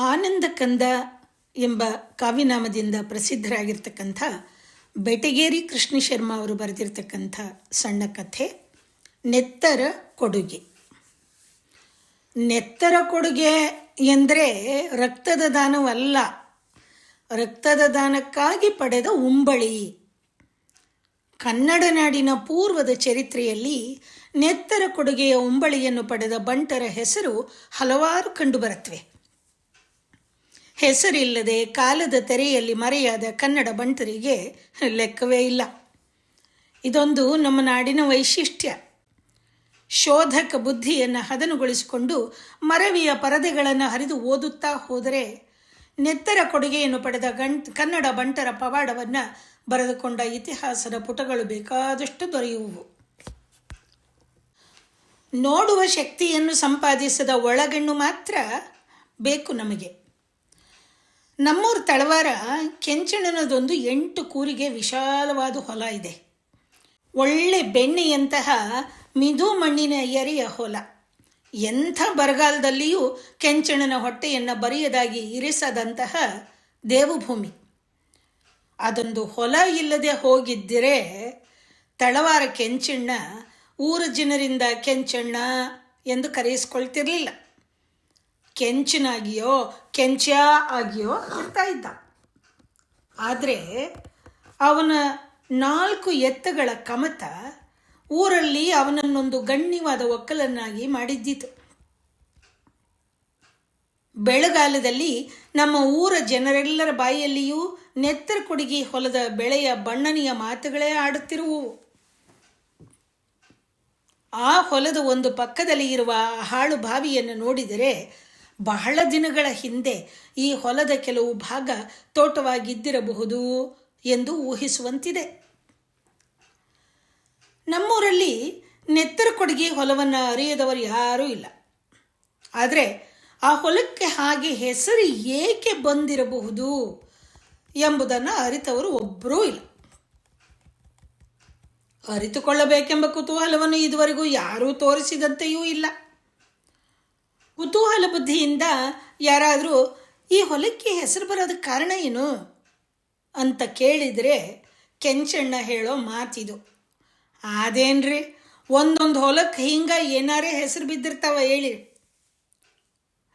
ಆನಂದ ಕಂದ ಎಂಬ ಕಾವ್ಯನಾಮದಿಂದ ಪ್ರಸಿದ್ಧರಾಗಿರ್ತಕ್ಕಂಥ ಬೆಟಗೇರಿ ಕೃಷ್ಣ ಶರ್ಮ ಅವರು ಬರೆದಿರ್ತಕ್ಕಂಥ ಸಣ್ಣ ಕಥೆ, ನೆತ್ತರ ಕೊಡುಗೆ. ನೆತ್ತರ ಕೊಡುಗೆ ಎಂದರೆ ರಕ್ತದ ದಾನವಲ್ಲ. ರಕ್ತದ ದಾನಕ್ಕಾಗಿ ಪಡೆದ ಉಂಬಳಿ. ಕನ್ನಡ ನಾಡಿನ ಪೂರ್ವದ ಚರಿತ್ರೆಯಲ್ಲಿ ನೆತ್ತರ ಕೊಡುಗೆಯ ಉಂಬಳಿಯನ್ನು ಪಡೆದ ಬಂಟರ ಹೆಸರು ಹಲವಾರು ಕಂಡುಬರುತ್ತವೆ. ಹೆಸರಿಲ್ಲದೆ ಕಾಲದ ತೆರೆಯಲ್ಲಿ ಮರೆಯಾದ ಕನ್ನಡ ಬಂಟರಿಗೆ ಲೆಕ್ಕವೇ ಇಲ್ಲ. ಇದೊಂದು ನಮ್ಮ ನಾಡಿನ ವೈಶಿಷ್ಟ್ಯ. ಶೋಧಕ ಬುದ್ಧಿಯನ್ನು ಹದನುಗೊಳಿಸಿಕೊಂಡು ಮರವಿಯ ಪರದೆಗಳನ್ನು ಹರಿದು ಓದುತ್ತಾ ಹೋದರೆ ನೆತ್ತರ ಕೊಡುಗೆಯನ್ನು ಪಡೆದ ಗಂ, ಕನ್ನಡ ಬಂಟರ ಪವಾಡವನ್ನು ಬರೆದುಕೊಂಡ ಇತಿಹಾಸದ ಪುಟಗಳು ಬೇಕಾದಷ್ಟು ದೊರೆಯುವು. ನೋಡುವ ಶಕ್ತಿಯನ್ನು ಸಂಪಾದಿಸದ ಒಳಗಣ್ಣು ಮಾತ್ರ ಬೇಕು ನಮಗೆ. ನಮ್ಮೂರು ತಳವಾರ ಕೆಂಚಣ್ಣನದೊಂದು ಎಂಟು ಕೂರಿಗೆ ವಿಶಾಲವಾದ ಹೊಲ ಇದೆ. ಒಳ್ಳೆ ಬೆಣ್ಣೆಯಂತಹ ಮಿದು ಮಣ್ಣಿನ ಎರೆಯ ಹೊಲ. ಎಂಥ ಬರಗಾಲದಲ್ಲಿಯೂ ಕೆಂಚಣ್ಣನ ಹೊಟ್ಟೆಯನ್ನು ಬರೆಯದಾಗಿ ಇರಿಸದಂತಹ ದೇವಭೂಮಿ. ಅದೊಂದು ಹೊಲ ಇಲ್ಲದೆ ಹೋಗಿದ್ದರೆ ತಳವಾರ ಕೆಂಚಣ್ಣ ಊರ ಜನರಿಂದ ಕೆಂಚಣ್ಣ ಎಂದು ಕರೆಯಿಸ್ಕೊಳ್ತಿರ್ಲಿಲ್ಲ. ಕೆಂಚನಾಗಿಯೋ, ಕೆಂಚ ಆಗಿಯೋ ಇರ್ತಾ ಇದ್ದ. ಆದರೆ ಅವನ ನಾಲ್ಕು ಎತ್ತಗಳ ಕಮತ ಊರಲ್ಲಿ ಅವನನ್ನೊಂದು ಗಣ್ಯವಾದ ಒಕ್ಕಲನ್ನಾಗಿ ಮಾಡಿದ್ದಿತು. ಬೆಳಗಾಲದಲ್ಲಿ ನಮ್ಮ ಊರ ಜನರೆಲ್ಲರ ಬಾಯಿಯಲ್ಲಿಯೂ ನೆತ್ತರ ಕೊಡುಗಿ ಹೊಲದ ಬೆಳೆಯ ಬಣ್ಣನೆಯ ಮಾತುಗಳೇ ಆಡುತ್ತಿರುವು. ಆ ಹೊಲದ ಒಂದು ಪಕ್ಕದಲ್ಲಿ ಇರುವ ಹಾಳು ಬಾವಿಯನ್ನು ನೋಡಿದರೆ ಬಹಳ ದಿನಗಳ ಹಿಂದೆ ಈ ಹೊಲದ ಕೆಲವು ಭಾಗ ತೋಟವಾಗಿದ್ದಿರಬಹುದು ಎಂದು ಊಹಿಸುವಂತಿದೆ. ನಮ್ಮೂರಲ್ಲಿ ನೆತ್ತರ ಕೊಡುಗೆ ಹೊಲವನ್ನು ಅರಿಯದವರು ಯಾರೂ ಇಲ್ಲ. ಆದರೆ ಆ ಹೊಲಕ್ಕೆ ಹಾಗೆ ಹೆಸರು ಏಕೆ ಬಂದಿರಬಹುದು ಎಂಬುದನ್ನು ಅರಿತವರು ಒಬ್ಬರೂ ಇಲ್ಲ. ಅರಿತುಕೊಳ್ಳಬೇಕೆಂಬ ಕುತೂಹಲವನ್ನು ಇದುವರೆಗೂ ಯಾರೂ ತೋರಿಸಿದಂತೆಯೂ ಇಲ್ಲ. ಕುತೂಹಲ ಬುದ್ಧಿಯಿಂದ ಯಾರಾದರೂ ಈ ಹೊಲಕ್ಕೆ ಹೆಸರು ಬರೋದಕ್ಕೆ ಕಾರಣ ಏನು? ಅಂತ ಕೇಳಿದರೆ ಕೆಂಚಣ್ಣ ಹೇಳೋ ಮಾತಿದು. ಅದೇನ್ರಿ? ಒಂದೊಂದು ಹೊಲಕ್ಕೆ ಹಿಂಗೆ ಏನಾರೇ ಹೆಸರು ಬಿದ್ದಿರ್ತಾವ ಹೇಳಿ.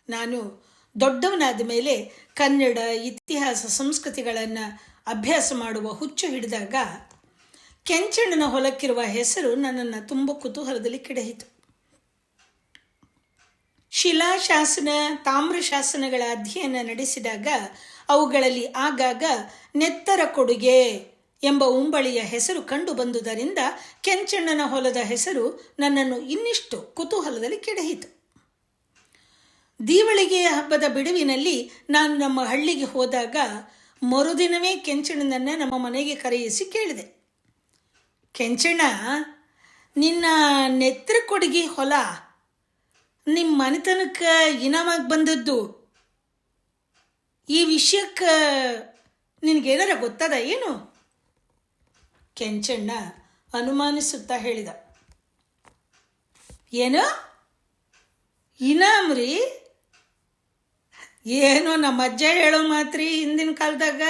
ನಾನು ದೊಡ್ಡವನಾದ ಮೇಲೆ ಕನ್ನಡ, ಇತಿಹಾಸ, ಸಂಸ್ಕೃತಿಗಳನ್ನು ಅಭ್ಯಾಸ ಮಾಡುವ ಹುಚ್ಚು ಹಿಡಿದಾಗ ಕೆಂಚಣ್ಣನ ಹೊಲಕ್ಕಿರುವ ಹೆಸರು ನನ್ನನ್ನು ತುಂಬ ಕುತೂಹಲದಲ್ಲಿ ಕೆಡಹಿತು. ಶಿಲಾಶಾಸನ ತಾಮ್ರ ಶಾಸನಗಳ ಅಧ್ಯಯನ ನಡೆಸಿದಾಗ ಅವುಗಳಲ್ಲಿ ಆಗಾಗ ನೆತ್ತರ ಕೊಡುಗೆ ಎಂಬ ಉಂಬಳಿಯ ಹೆಸರು ಕಂಡು ಬಂದುದರಿಂದ ಕೆಂಚಣ್ಣನ ಹೊಲದ ಹೆಸರು ನನ್ನನ್ನು ಇನ್ನಿಷ್ಟು ಕುತೂಹಲದಲ್ಲಿ ಕೆಡಹಿತು. ದೀವಳಿಗೆಯ ಹಬ್ಬದ ಬಿಡುವಿನಲ್ಲಿ ನಾನು ನಮ್ಮ ಹಳ್ಳಿಗೆ ಹೋದಾಗ ಮರುದಿನವೇ ಕೆಂಚಣ್ಣನನ್ನ ನಮ್ಮ ಮನೆಗೆ ಕರೆಯಿಸಿ ಕೇಳಿದೆ. ಕೆಂಚಣ್ಣ, ನಿನ್ನ ನೆತ್ರ ಕೊಡುಗೆ ಹೊಲ ನಿಮ್ಮ ಮನೆತನಕ್ಕೆ ಇನಾಮಾಗಿ ಬಂದದ್ದು? ಈ ವಿಷಯಕ್ಕೆ ನಿನಗೇನಾರ ಗೊತ್ತದ ಏನು? ಕೆಂಚಣ್ಣ ಅನುಮಾನಿಸುತ್ತಾ ಹೇಳಿದ. ಏನು? ಇನಾಮ್ ರೀ? ಏನೋ ನಮ್ಮ ಅಜ್ಜ ಹೇಳೋ ಮಾತ್ರಿ ಹಿಂದಿನ ಕಾಲದಾಗ.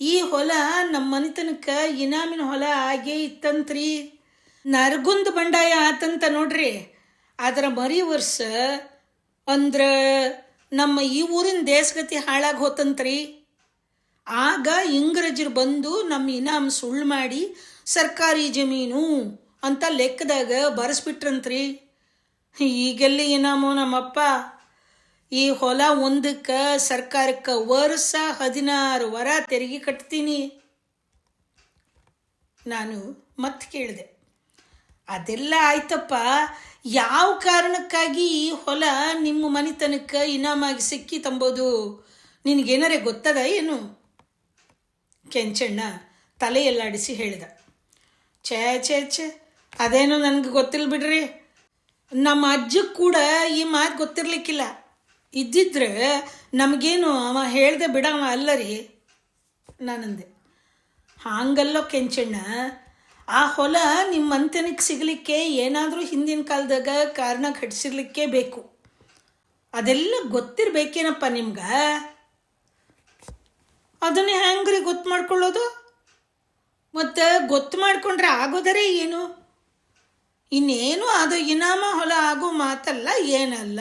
ಈ ಹೊಲ ನಮ್ಮ ಮನೆತನಕ್ಕೆ ಇನಾಮಿನ ಹೊಲ ಆಗೇ ಇತ್ತಂತ್ರಿ. ನರಗುಂದ ಬಂಡಾಯ ಆತಂತ ನೋಡ್ರಿ. ಅದರ ಮರಿ ವರ್ಷ ಅಂದ್ರೆ ನಮ್ಮ ಈ ಊರಿನ ದೇಶಗತಿ ಹಾಳಾಗಿ ಹೋತಂತ್ರಿ. ಆಗ ಇಂಗ್ರಜರು ಬಂದು ನಮ್ಮ ಇನಾಮ್ ಸುಳ್ಳು ಮಾಡಿ, ಸರ್ಕಾರಿ ಜಮೀನು ಅಂತ ಲೆಕ್ಕದಾಗ ಬರೆಸ್ಬಿಟ್ರಂತ್ರಿ. ಈಗೆಲ್ಲಿ ಇನಾಮು ನಮ್ಮಪ್ಪ, ಈ ಹೊಲ ಒಂದಕ್ಕೆ ಸರ್ಕಾರಕ್ಕೆ ವರ್ಷ ಹದಿನಾರು ವರ ತೆರಿಗೆ ಕಟ್ತೀನಿ. ನಾನು ಮತ್ತೆ ಕೇಳಿದೆ. ಅದೆಲ್ಲ ಆಯ್ತಪ್ಪ. ಯಾವ ಕಾರಣಕ್ಕಾಗಿ ಈ ಹೊಲ ನಿಮ್ಮ ಮನೆತನಕ್ಕೆ ಇನಾಮಾಗಿ ಸಿಕ್ಕಿ ತಂಬೋದು? ನಿನಗೇನಾರೇ ಗೊತ್ತದ ಏನು? ಕೆಂಚಣ್ಣ ತಲೆಯಲ್ಲಾಡಿಸಿ ಹೇಳಿದ. ಛೇ ಛೇ ಛೇ, ಅದೇನೋ ನನಗೆ ಗೊತ್ತಿಲ್ಲ ಬಿಡ್ರಿ. ನಮ್ಮ ಅಜ್ಜಕ್ಕೆ ಕೂಡ ಈ ಮಾತು ಗೊತ್ತಿರ್ಲಿಕ್ಕಿಲ್ಲ. ಇದ್ದಿದ್ರೆ ನಮಗೇನು ಅವ ಹೇಳ್ದೆ ಬಿಡವ ಅಲ್ಲ ರೀ ನಾನಂದೆ. ಹಾಂಗಲ್ಲೋ ಕೆಂಚಣ್ಣ ಆ ಹೊಲ ನಿಮ್ಮ ಮಂತನಿಗೆ ಸಿಗಲಿಕ್ಕೆ ಏನಾದರೂ ಹಿಂದಿನ ಕಾಲದಾಗ ಕಾರಣ ಘಟಿಸಿರ್ಲಿಕ್ಕೆ ಬೇಕು. ಅದೆಲ್ಲ ಗೊತ್ತಿರಬೇಕೇನಪ್ಪ ನಿಮ್ಗೆ? ಅದನ್ನೇ ಹೆಂಗ್ರಿ ಗೊತ್ತು ಮಾಡ್ಕೊಳ್ಳೋದು? ಮತ್ತು ಗೊತ್ತು ಮಾಡಿಕೊಂಡ್ರೆ ಆಗೋದರೇ ಏನು? ಇನ್ನೇನು ಅದು ಇನಾಮ ಹೊಲ ಆಗೋ ಮಾತಲ್ಲ, ಏನಲ್ಲ?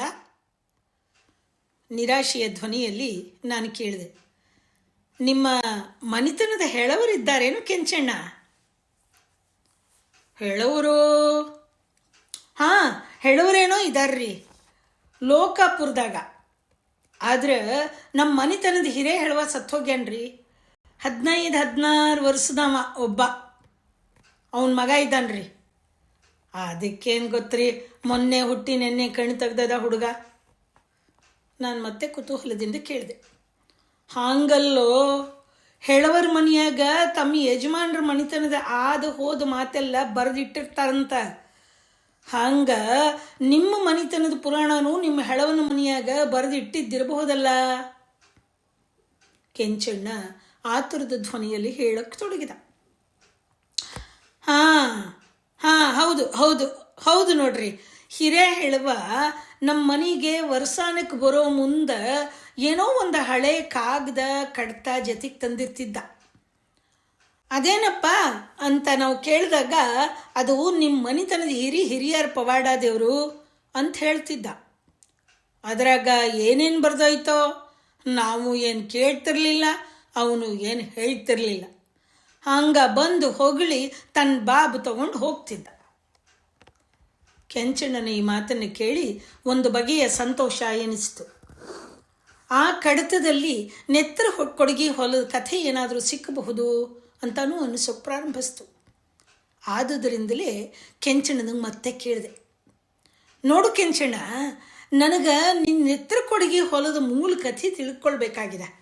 ನಿರಾಶೆಯ ಧ್ವನಿಯಲ್ಲಿ ನಾನು ಕೇಳಿದೆ. ನಿಮ್ಮ ಮನಿತನದ ಹೆಳವರಿದ್ದಾರೇನು ಕೆಂಚಣ್ಣ? ಹೆಳವರು? ಹಾಂ ಹೇಳೋರೇನೋ ಇದಾರ್ರಿ. ಲೋಕಾಪುರದಾಗ. ಆದ್ರೆ ನಮ್ಮ ಮನೆತನದ ಹಿರೇ ಹೇಳುವ ಸತ್ತೋಗ್ಯಾನ್ರಿ. ಹದಿನೈದು, ಹದಿನಾರು ವರ್ಷದವ ಒಬ್ಬ. ಅವನ ಮಗ ಇದ್ದಾನ್ರಿ. ಅದಕ್ಕೇನು ಗೊತ್ತ್ರಿ? ಮೊನ್ನೆ ಹುಟ್ಟಿ, ನೆನ್ನೆ ಕಣ್ಣು ತೆಗ್ದದ ಹುಡುಗ. ನಾನು ಮತ್ತೆ ಕುತೂಹಲದಿಂದ ಕೇಳಿದೆ. ಹಾಂಗಲ್ಲೋ? ಹೆಳವರ ಮನೆಯಾಗ ತಮ್ಮ ಯಜಮಾನ್ರ ಮನೆತನದ ಆದ ಹೋದ ಮಾತೆಲ್ಲ ಬರೆದಿಟ್ಟಿರ್ತಾರಂತ. ಹಂಗ ನಿಮ್ಮ ಮನೆತನದ ಪುರಾಣನೂ ನಿಮ್ಮ ಹೆಳವನ ಮನೆಯಾಗ ಬರೆದಿಟ್ಟಿದ್ದಿರಬಹುದಲ್ಲ? ಕೆಂಚಣ್ಣ ಆತುರದ ಧ್ವನಿಯಲ್ಲಿ ಹೇಳಕ್ಕೆ ತೊಡಗಿದ. ಹಾ ಹಾ, ಹೌದು ಹೌದು ಹೌದು ನೋಡ್ರಿ. ಹಿರೇ ಹೇಳುವ ನಮ್ಮ ಮನೆಗೆ ವರ್ಸಾನಕ್ಕೆ ಬರೋ ಮುಂದ ಏನೋ ಒಂದು ಹಳೆ ಕಾಗದ ಕಡ್ತ ಜೊತೆಗೆ ತಂದಿರ್ತಿದ್ದ. ಅದೇನಪ್ಪ ಅಂತ ನಾವು ಕೇಳಿದಾಗ ಅದು ನಿಮ್ಮ ಮನೆತನದ ಹಿರಿ ಹಿರಿಯರ ಪವಾಡ ದೇವರು ಅಂತ ಹೇಳ್ತಿದ್ದ. ಅದರಾಗ ಏನೇನು ಬರ್ದೋಯ್ತೋ ನಾವು ಏನು ಕೇಳ್ತಿರ್ಲಿಲ್ಲ, ಅವನು ಏನು ಹೇಳ್ತಿರ್ಲಿಲ್ಲ. ಹಂಗ ಬಂದು ಹೊಗಳಿ ತನ್ನ ಬಾಬು ತಗೊಂಡು ಹೋಗ್ತಿದ್ದ. ಕೆಂಚಣ್ಣನ ಈ ಮಾತನ್ನು ಕೇಳಿ ಒಂದು ಬಗೆಯ ಸಂತೋಷ ಎನಿಸಿತು. ಆ ಕಡತದಲ್ಲಿ ನೆತ್ತರ ಕೊಡುಗೆ ಹೊಲದ ಕಥೆ ಏನಾದರೂ ಸಿಕ್ಕಬಹುದು ಅಂತಲೂ ಅನಿಸೋಕೆ ಪ್ರಾರಂಭಿಸ್ತು. ಆದುದರಿಂದಲೇ ಕೆಂಚಣ್ಣನ ಮತ್ತೆ ಕೇಳಿದೆ. ನೋಡು ಕೆಂಚಣ್ಣ, ನನಗೆ ನಿನ್ನ ನೆತ್ತರ ಕೊಡಗಿ ಹೊಲದ ಮೂಲ ಕಥೆ ತಿಳ್ಕೊಳ್ಬೇಕಾಗಿದೆ.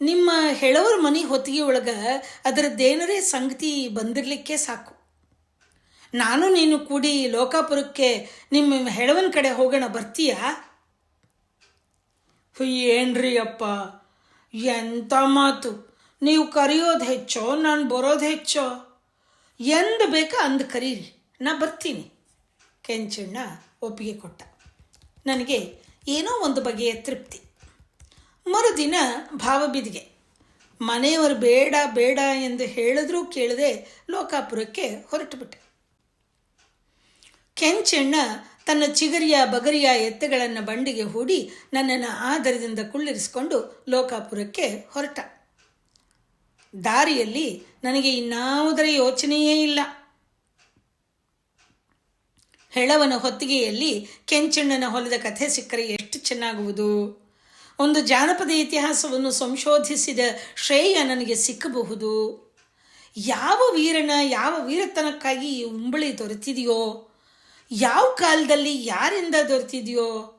ನಿಮ್ಮ ಹೆಳವರ ಮನೆ ಹೊತ್ತಿಗೆ ಒಳಗೆ ಅದರದ್ದೇನರೇ ಸಂಗತಿ ಬಂದಿರಲಿಕ್ಕೆ ಸಾಕು. ನಾನು ನೀನು ಕೂಡಿ ಲೋಕಾಪುರಕ್ಕೆ ನಿಮ್ಮ ಹೆಳವನ ಕಡೆ ಹೋಗೋಣ ಬರ್ತೀಯಾ? ಏನ್ರಿ ಅಪ್ಪ ಎಂಥ ಮಾತು? ನೀವು ಕರೆಯೋದು ಹೆಚ್ಚೋ, ನಾನು ಬರೋದು ಹೆಚ್ಚೋ? ಎಂದು ಬೇಕಾ ಅಂದು ಕರೀರಿ. ನಾ ಬರ್ತೀನಿ. ಕೆಂಚಣ್ಣ ಒಪ್ಪಿಗೆ ಕೊಟ್ಟ. ನನಗೆ ಏನೋ ಒಂದು ಬಗೆಯ ತೃಪ್ತಿ. ಮರುದಿನ ಭಾವಬಿದಿಗೆ, ಮನೆಯವರು ಬೇಡ ಬೇಡ ಎಂದು ಹೇಳಿದ್ರೂ ಕೇಳದೆ ಲೋಕಾಪುರಕ್ಕೆ ಹೊರಟುಬಿಟ್ಟೆ. ಕೆಂಚಣ್ಣ ತನ್ನ ಚಿಗರಿಯ ಬಗರಿಯ ಎತ್ತೆಗಳನ್ನು ಬಂಡಿಗೆ ಹೂಡಿ ನನ್ನನ್ನು ಆದರದಿಂದ ಕುಳ್ಳಿರಿಸಿಕೊಂಡು ಲೋಕಾಪುರಕ್ಕೆ ಹೊರಟ. ದಾರಿಯಲ್ಲಿ ನನಗೆ ಇನ್ನಾವುದರ ಯೋಚನೆಯೇ ಇಲ್ಲ. ಹೆಳವನ ಹೊತ್ತಿಗೆಯಲ್ಲಿ ಕೆಂಚಣ್ಣನ ಹೊಲದ ಕಥೆ ಸಿಕ್ಕರೆ ಎಷ್ಟು ಚೆನ್ನಾಗುವುದು. ಒಂದು ಜಾನಪದ ಇತಿಹಾಸವನ್ನು ಸಂಶೋಧಿಸಿದ ಶ್ರೇಯ ನನಗೆ ಸಿಕ್ಕಬಹುದು. ಯಾವ ವೀರನ ಯಾವ ವೀರತನಕ್ಕಾಗಿ ಈ ಉಂಬಳಿ ದೊರೆತಿದೆಯೋ? ಯಾವ ಕಾಲದಲ್ಲಿ ಯಾರಿಂದ ದೊರೆತಿದೆಯೋ?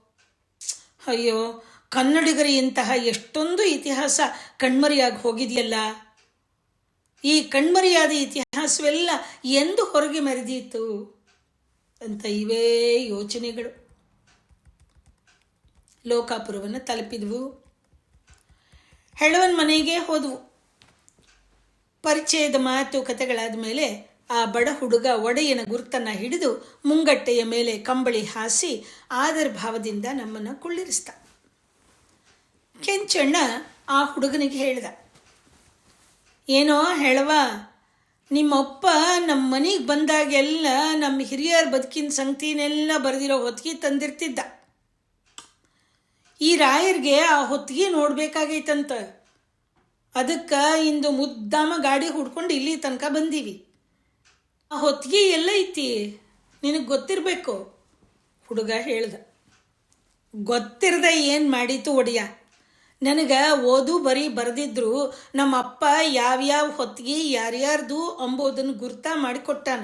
ಅಯ್ಯೋ ಕನ್ನಡಿಗರ ಇಂತಹ ಎಷ್ಟೊಂದು ಇತಿಹಾಸ ಕಣ್ಮರೆಯಾಗಿ ಹೋಗಿದೆಯಲ್ಲ. ಈ ಕಣ್ಮರೆಯಾದ ಇತಿಹಾಸವೆಲ್ಲ ಎಂದು ಹೊರಗೆ ಮೆರೆದೀತು ಅಂತ ಇವೇ ಯೋಚನೆಗಳು. ಲೋಕಾಪುರವನ್ನು ತಲುಪಿದ್ವು. ಹೆಳವನ್ ಮನೆಗೆ ಹೋದವು. ಪರಿಚಯದ ಮಾತುಕತೆಗಳಾದ ಮೇಲೆ ಆ ಬಡ ಹುಡುಗ ಒಡೆಯನ ಗುರುತನ್ನು ಹಿಡಿದು ಮುಂಗಟ್ಟೆಯ ಮೇಲೆ ಕಂಬಳಿ ಹಾಸಿ ಆದರ ಭಾವದಿಂದ ನಮ್ಮನ್ನು ಕುಳ್ಳಿರಿಸ್ತ ಕೆಂಚಣ್ಣ ಆ ಹುಡುಗನಿಗೆ ಹೇಳಿದ, ಏನೋ ಹೇಳವ ನಿಮ್ಮಪ್ಪ ನಮ್ಮ ಮನೆಗೆ ಬಂದಾಗೆಲ್ಲ ನಮ್ಮ ಹಿರಿಯರ ಬದುಕಿನ ಸಂಗತಿನೆಲ್ಲ ಬರೆದಿರೋ ಹೊತ್ತಿಗೆ ತಂದಿರ್ತಿದ್ದ. ಈ ರಾಯರ್ಗೆ ಆ ಹೊತ್ತಿಗೆ ನೋಡ್ಬೇಕಾಗೈತಂತ. ಅದಕ್ಕೆ ಇಂದು ಮುದ್ದಾಮ ಗಾಡಿ ಹುಡ್ಕೊಂಡು ಇಲ್ಲಿ ತನಕ ಬಂದೀವಿ. ಆ ಹೊತ್ತಿಗೆ ಎಲ್ಲ ಐತಿ? ನಿನಗೆ ಗೊತ್ತಿರಬೇಕು. ಹುಡುಗ ಹೇಳ್ದ. ಗೊತ್ತಿರದೆ ಏನು ಮಾಡಿತು ಒಡಿಯ? ನನಗೆ ಓದು ಬರೀ ಬರೆದಿದ್ರು ನಮ್ಮ ಅಪ್ಪ ಯಾವ್ಯಾವ ಹೊತ್ತಿಗೆ ಯಾರ್ಯಾರ್ದು ಅಂಬೋದನ್ನು ಗುರ್ತ ಮಾಡಿಕೊಟ್ಟಾನ.